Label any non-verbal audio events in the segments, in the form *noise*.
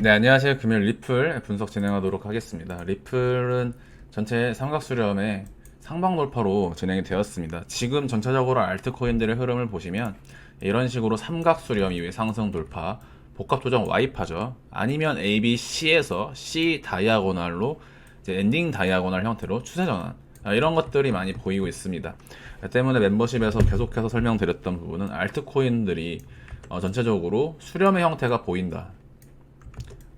네, 안녕하세요. 금요일 리플 분석 진행하도록 하겠습니다. 리플은 전체 삼각수렴의 상방 돌파로 진행이 되었습니다. 지금 전체적으로 알트코인들의 흐름을 보시면 이런 식으로 삼각수렴 이후에 상승 돌파, 복합 조정 Y파죠. 아니면 A, B, C에서 C 다이아고날로 엔딩 다이아고날 형태로 추세 전환 아, 이런 것들이 많이 보이고 있습니다. 때문에 멤버십에서 계속해서 설명드렸던 부분은 알트코인들이 어, 전체적으로 수렴의 형태가 보인다.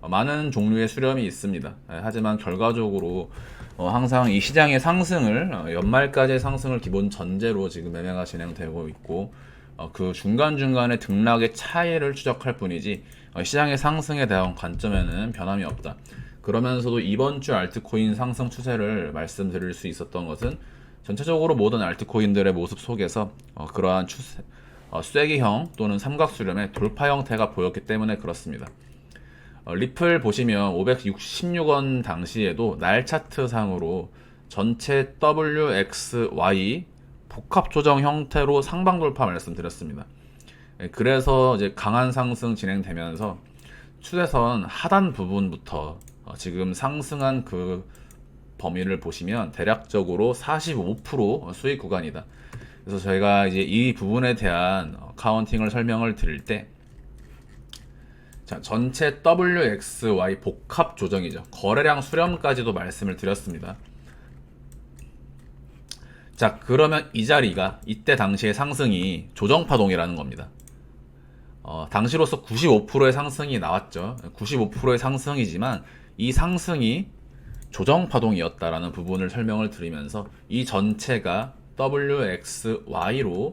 어, 많은 종류의 수렴이 있습니다. 예, 하지만 결과적으로 어, 항상 이 시장의 상승을 어, 연말까지의 상승을 기본 전제로 지금 매매가 진행되고 있고 어, 그 중간 중간에 등락의 차이를 추적할 뿐이지 어, 시장의 상승에 대한 관점에는 변함이 없다. 그러면서도 이번 주 알트코인 상승 추세를 말씀드릴 수 있었던 것은 전체적으로 모든 알트코인들의 모습 속에서 어, 그러한 추세, 어, 쐐기형 또는 삼각수렴의 돌파 형태가 보였기 때문에 그렇습니다. 어, 리플 보시면 566원 당시에도 날 차트 상으로 전체 WXY 복합 조정 형태로 상방 돌파 말씀드렸습니다. 예, 그래서 이제 강한 상승 진행되면서 추세선 하단 부분부터 어, 지금 상승한 그 범위를 보시면 대략적으로 45% 수익 구간이다. 그래서 저희가 이제 이 부분에 대한 어, 카운팅을 설명을 드릴 때 자, 전체 WXY 복합 조정이죠. 거래량 수렴까지도 말씀을 드렸습니다. 자, 그러면 이 자리가 이때 당시의 상승이 조정 파동이라는 겁니다. 어, 당시로서 95%의 상승이 나왔죠. 95%의 상승이지만 이 상승이 조정 파동이었다라는 부분을 설명을 드리면서 이 전체가 WXY로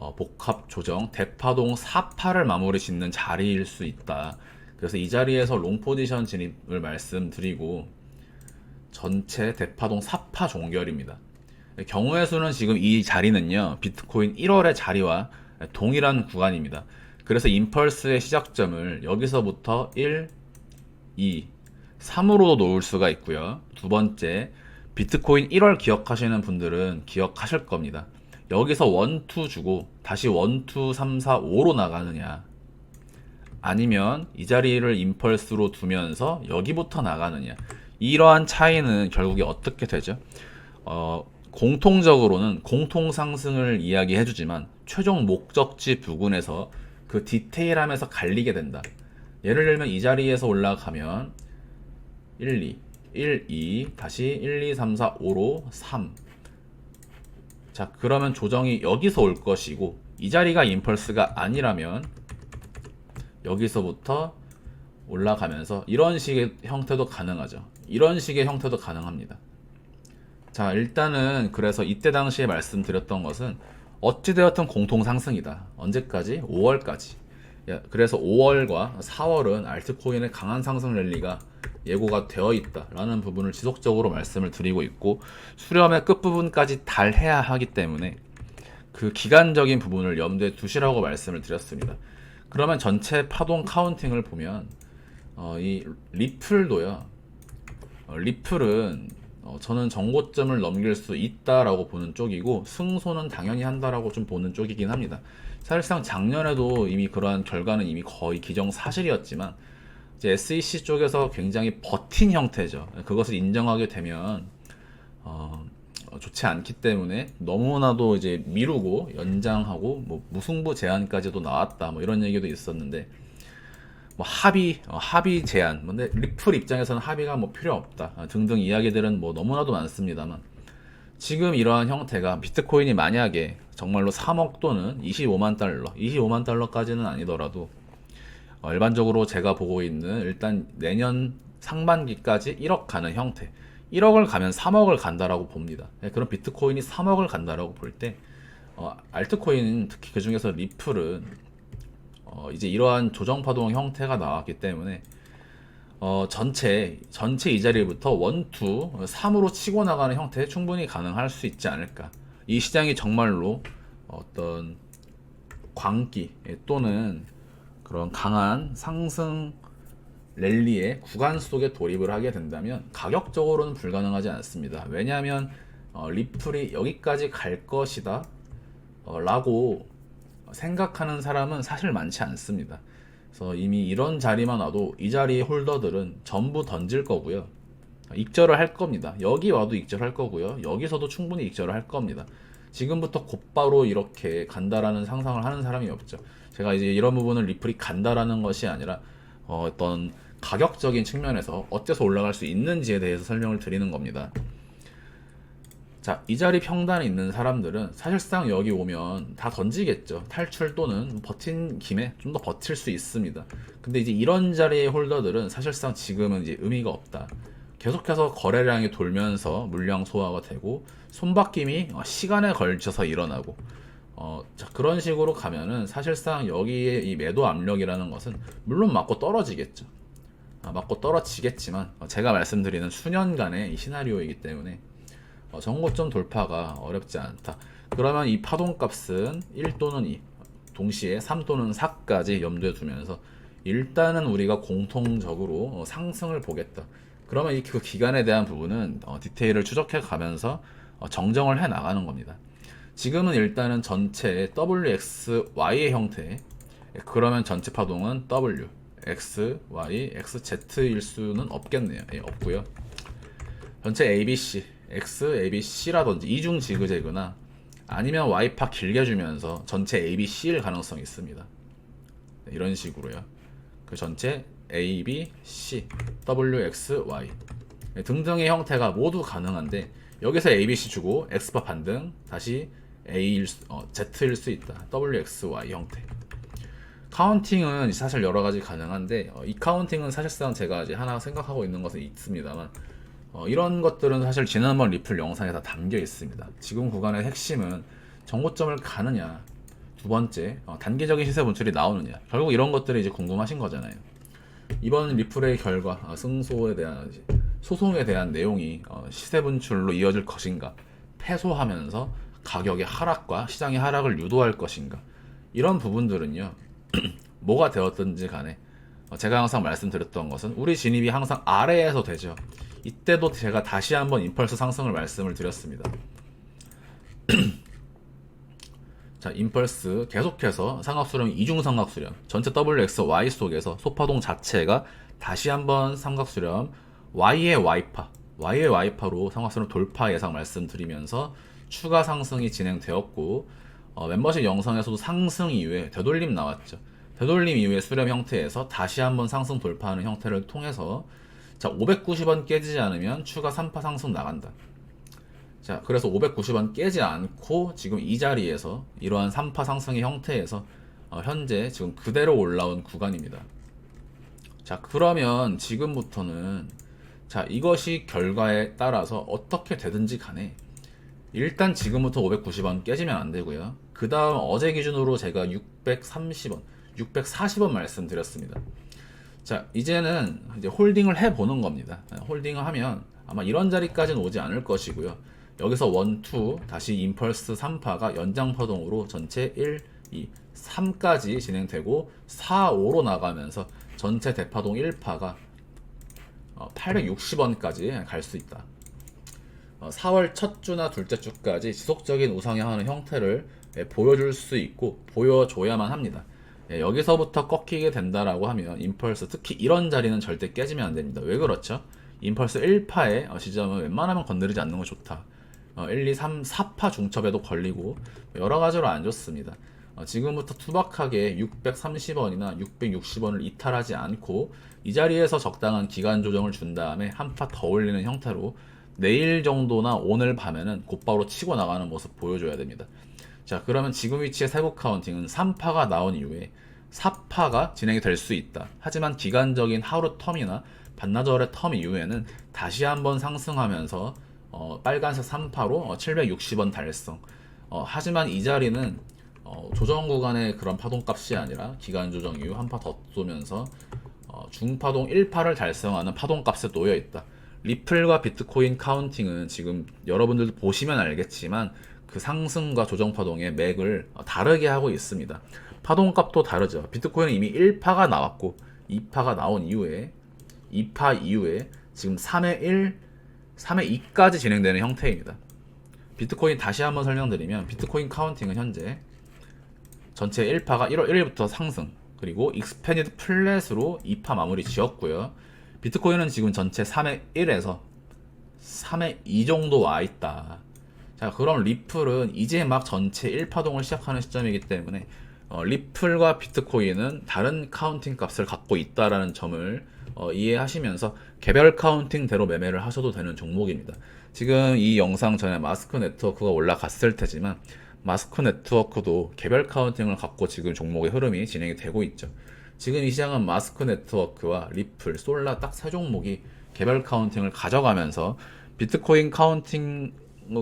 어, 복합 조정 대파동 4파를 마무리 짓는 자리일 수 있다. 그래서 이 자리에서 롱 포지션 진입을 말씀드리고 전체 대파동 4파 종결입니다. 경우의 수는 지금 이 자리는요 비트코인 1월의 자리와 동일한 구간입니다. 그래서 임펄스의 시작점을 여기서부터 1, 2, 3으로 놓을 수가 있고요. 두 번째 비트코인 1월 기억하시는 분들은 기억하실 겁니다. 여기서 1, 2 주고 다시 1, 2, 3, 4, 5로 나가느냐 아니면 이 자리를 임펄스로 두면서 여기부터 나가느냐 이러한 차이는 결국에 어떻게 되죠? 어, 공통적으로는 공통 상승을 이야기해 주지만 최종 목적지 부근에서 그 디테일함에서 갈리게 된다. 예를 들면 이 자리에서 올라가면 1, 2, 1, 2, 다시 1, 2, 3, 4, 5로 3. 자, 그러면 조정이 여기서 올 것이고 이 자리가 임펄스가 아니라면 여기서부터 올라가면서 이런 식의 형태도 가능하죠. 이런 식의 형태도 가능합니다. 자, 일단은 그래서 이때 당시에 말씀드렸던 것은 어찌되었든 공통 상승이다. 언제까지? 5월까지. 그래서 5월과 4월은 알트코인의 강한 상승 랠리가 예고가 되어 있다라는 부분을 지속적으로 말씀을 드리고 있고 수렴의 끝부분까지 달해야 하기 때문에 그 기간적인 부분을 염두에 두시라고 말씀을 드렸습니다. 그러면 전체 파동 카운팅을 보면 어, 이 리플도요. 어, 리플은 어, 저는 정고점을 넘길 수 있다라고 보는 쪽이고 승소는 당연히 한다라고 좀 보는 쪽이긴 합니다. 사실상 작년에도 이미 그러한 결과는 이미 거의 기정사실이었지만 이제 SEC 쪽에서 굉장히 버틴 형태죠. 그것을 인정하게 되면 어, 좋지 않기 때문에 너무나도 이제 미루고 연장하고 뭐 무승부 제한까지도 나왔다 뭐 이런 얘기도 있었는데 뭐 합의 어, 합의 제한 근데 리플 입장에서는 합의가 뭐 필요 없다. 아, 등등 이야기들은 뭐 너무나도 많습니다만 지금 이러한 형태가 비트코인이 만약에 정말로 3억 또는 25만 달러 25만 달러까지는 아니더라도 어, 일반적으로 제가 보고 있는 일단 내년 상반기까지 1억 가는 형태 1억을 가면 3억을 간다라고 봅니다. 네, 그럼 비트코인이 3억을 간다라고 볼 때 어, 알트코인 특히 그 중에서 리플은 어, 이제 이러한 조정 파동 형태가 나왔기 때문에 어, 전체 전체 이 자리부터 1, 2, 3으로 치고 나가는 형태 충분히 가능할 수 있지 않을까. 이 시장이 정말로 어떤 광기 또는 그런 강한 상승 랠리의 구간 속에 돌입을 하게 된다면 가격적으로는 불가능하지 않습니다. 왜냐하면 어, 리플이 여기까지 갈 것이다 어, 라고 생각하는 사람은 사실 많지 않습니다. 그래서 이미 이런 자리만 와도 이 자리 홀더들은 전부 던질 거고요. 익절을 할 겁니다. 여기 와도 익절할 거고요. 여기서도 충분히 익절을 할 겁니다. 지금부터 곧바로 이렇게 간다라는 상상을 하는 사람이 없죠. 제가 이제 이런 부분을 리플이 간다라는 것이 아니라 어, 어떤 가격적인 측면에서 어째서 올라갈 수 있는지에 대해서 설명을 드리는 겁니다. 자, 이 자리 평단에 있는 사람들은 사실상 여기 오면 다 던지겠죠. 탈출 또는 버틴 김에 좀 더 버틸 수 있습니다. 근데 이제 이런 자리의 홀더들은 사실상 지금은 이제 의미가 없다. 계속해서 거래량이 돌면서 물량 소화가 되고 손바뀜이 어, 시간에 걸쳐서 일어나고 어, 자, 그런 식으로 가면은 사실상 여기에 이 매도 압력이라는 것은 물론 맞고 떨어지겠죠. 아, 맞고 떨어지겠지만 어, 제가 말씀드리는 수년간의 이 시나리오이기 때문에 어, 정고점 돌파가 어렵지 않다. 그러면 이 파동값은 1 또는 2, 동시에 3 또는 4까지 염두에 두면서 일단은 우리가 공통적으로 어, 상승을 보겠다. 그러면 이 그 기간에 대한 부분은 어, 디테일을 추적해 가면서 어, 정정을 해 나가는 겁니다. 지금은 일단은 전체 WXY의 형태. 그러면 전체 파동은 W, X, Y, XZ일 수는 없겠네요. 예, 없고요. 전체 ABC, X, ABC라든지 이중 지그재그나 아니면 Y파 길게 주면서 전체 ABC일 가능성이 있습니다. 네, 이런 식으로요. 그 전체 A, B, C, W, X, Y 네, 등등의 형태가 모두 가능한데 여기서 A, B, C 주고 X파 반등 다시 A일 수, 어, Z일 수 있다. W, X, Y 형태. 카운팅은 사실 여러 가지 가능한데 어, 이 카운팅은 사실상 제가 이제 하나 생각하고 있는 것은 있습니다만 어, 이런 것들은 사실 지난번 리플 영상에 다 담겨 있습니다. 지금 구간의 핵심은 정고점을 가느냐 두 번째 어, 단기적인 시세 분출이 나오느냐 결국 이런 것들이 이제 궁금하신 거잖아요. 이번 리플의 결과 어, 승소에 대한 소송에 대한 내용이 어, 시세 분출로 이어질 것인가 패소하면서 가격의 하락과 시장의 하락을 유도할 것인가 이런 부분들은요 *clears throat* 뭐가 되었든지 간에 어, 제가 항상 말씀드렸던 것은 우리 진입이 항상 아래에서 되죠 이때도 제가 다시 한번 임펄스 상승을 말씀을 드렸습니다 *clears throat* 자, 임펄스 계속해서 삼각수렴 이중 삼각수렴 전체 WXY 속에서 소파동 자체가 다시 한번 삼각수렴 Y의 Y파 Y의 Y파로 삼각수렴 돌파 예상 말씀드리면서 추가 상승이 진행되었고 어, 멤버십 영상에서도 상승 이후에 되돌림 나왔죠. 되돌림 이후에 수렴 형태에서 다시 한번 상승 돌파하는 형태를 통해서 자 590원 깨지지 않으면 추가 3파 상승 나간다. 자, 그래서 590원 깨지 않고 지금 이 자리에서 이러한 3파 상승의 형태에서 어, 현재 지금 그대로 올라온 구간입니다. 자, 그러면 지금부터는 자, 이것이 결과에 따라서 어떻게 되든지 간에 일단 지금부터 590원 깨지면 안 되고요. 그 다음 어제 기준으로 제가 630원, 640원 말씀드렸습니다. 자, 이제는 이제 홀딩을 해보는 겁니다. 홀딩을 하면 아마 이런 자리까지는 오지 않을 것이고요. 여기서 1, 2, 다시 임펄스 3파가 연장 파동으로 전체 1, 2, 3까지 진행되고 4, 5로 나가면서 전체 대파동 1파가 860원까지 갈 수 있다. 4월 첫 주나 둘째 주까지 지속적인 우상향하는 형태를 예, 보여줄 수 있고 보여줘야만 합니다. 예, 여기서부터 꺾이게 된다라고 하면 임펄스 특히 이런 자리는 절대 깨지면 안 됩니다. 왜 그렇죠? 임펄스 1파의 시점은 웬만하면 건드리지 않는 거 좋다. 1, 2, 3, 4파 중첩에도 걸리고 여러 가지로 안 좋습니다. 어, 지금부터 투박하게 630원이나 660원을 이탈하지 않고 이 자리에서 적당한 기간 조정을 준 다음에 한 파 더 올리는 형태로 내일 정도나 오늘 밤에는 곧바로 치고 나가는 모습 보여줘야 됩니다. 자, 그러면 지금 위치의 세부 카운팅은 3파가 나온 이후에 4파가 진행이 될 수 있다. 하지만 기간적인 하루 텀이나 반나절의 텀 이후에는 다시 한번 상승하면서 어, 빨간색 3파로 760원 달성. 어, 하지만 이 자리는 어, 조정 구간의 그런 파동값이 아니라 기간 조정 이후 한 파 더 쏘면서 어, 중파동 1파를 달성하는 파동값에 놓여 있다. 리플과 비트코인 카운팅은 지금 여러분들도 보시면 알겠지만 그 상승과 조정 파동의 맥을 다르게 하고 있습니다. 파동 값도 다르죠. 비트코인은 이미 1파가 나왔고 2파가 나온 이후에 2파 이후에 지금 3의 1, 3의 2까지 진행되는 형태입니다. 비트코인 다시 한번 설명드리면 비트코인 카운팅은 현재 전체 1파가 1월 1일부터 상승 그리고 익스페니드 플랫으로 2파 마무리 지었고요. 비트코인은 지금 전체 3의 1에서 3의 2 정도 와 있다. 자, 그럼 리플은 이제 막 전체 1파동을 시작하는 시점이기 때문에 어, 리플과 비트코인은 다른 카운팅 값을 갖고 있다라는 점을 어, 이해하시면서 개별 카운팅대로 매매를 하셔도 되는 종목입니다. 지금 이 영상 전에 마스크 네트워크가 올라갔을 테지만 마스크 네트워크도 개별 카운팅을 갖고 지금 종목의 흐름이 진행이 되고 있죠. 지금 이 시장은 마스크 네트워크와 리플, 솔라 딱 세 종목이 개별 카운팅을 가져가면서 비트코인 카운팅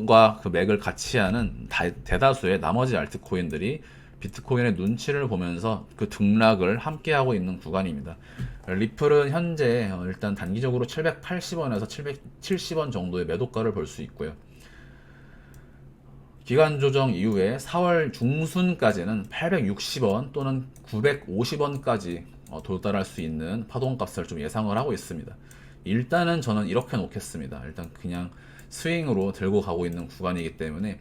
과그 맥을 같이 하는 다- 대다수의 나머지 알트코인들이 비트코인의 눈치를 보면서 그 등락을 함께하고 있는 구간입니다. 리플은 현재 어, 일단 단기적으로 780원에서 770원 정도의 매도가를 볼 수 있고요. 기간 조정 이후에 4월 중순까지는 860원 또는 950원까지 어, 도달할 수 있는 파동값을 좀 예상을 하고 있습니다. 일단은 저는 이렇게 놓겠습니다. 일단 그냥 스윙으로 들고 가고 있는 구간이기 때문에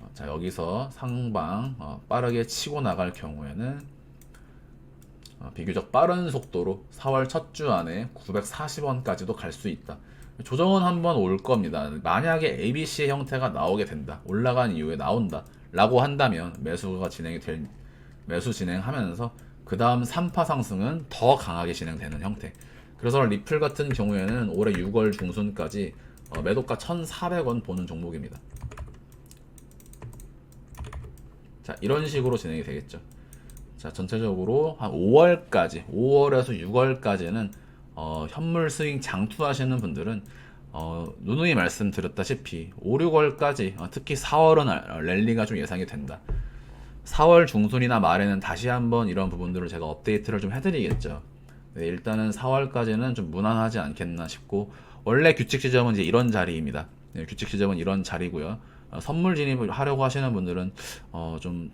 어, 자 여기서 상방 어, 빠르게 치고 나갈 경우에는 어, 비교적 빠른 속도로 4월 첫 주 안에 940원까지도 갈 수 있다. 조정은 한번 올 겁니다. 만약에 ABC의 형태가 나오게 된다. 올라간 이후에 나온다. 라고 한다면 매수가 진행이 될, 매수 진행하면서 그 다음 3파 상승은 더 강하게 진행되는 형태. 그래서 리플 같은 경우에는 올해 6월 중순까지 어, 매도가 1,400원 보는 종목입니다. 자, 이런 식으로 진행이 되겠죠. 자, 전체적으로 한 5월까지, 5월에서 6월까지는 어, 현물 스윙 장투하시는 분들은 어, 누누이 말씀드렸다시피 5, 6월까지 어, 특히 4월은 아- 랠리가 좀 예상이 된다. 4월 중순이나 말에는 다시 한번 이런 부분들을 제가 업데이트를 좀 해드리겠죠. 네, 일단은 4월까지는 좀 무난하지 않겠나 싶고 원래 규칙 지점은 이제 이런 자리입니다. 네, 규칙 지점은 이런 자리고요. 어, 선물 진입을 하려고 하시는 분들은 어, 좀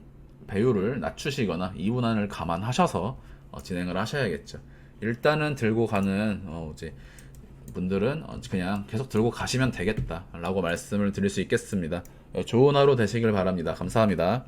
배율을 낮추시거나 이분한을 감안하셔서 어, 진행을 하셔야겠죠. 일단은 들고 가는 어, 이제 분들은 어, 그냥 계속 들고 가시면 되겠다라고 말씀을 드릴 수 있겠습니다. 어, 좋은 하루 되시길 바랍니다. 감사합니다.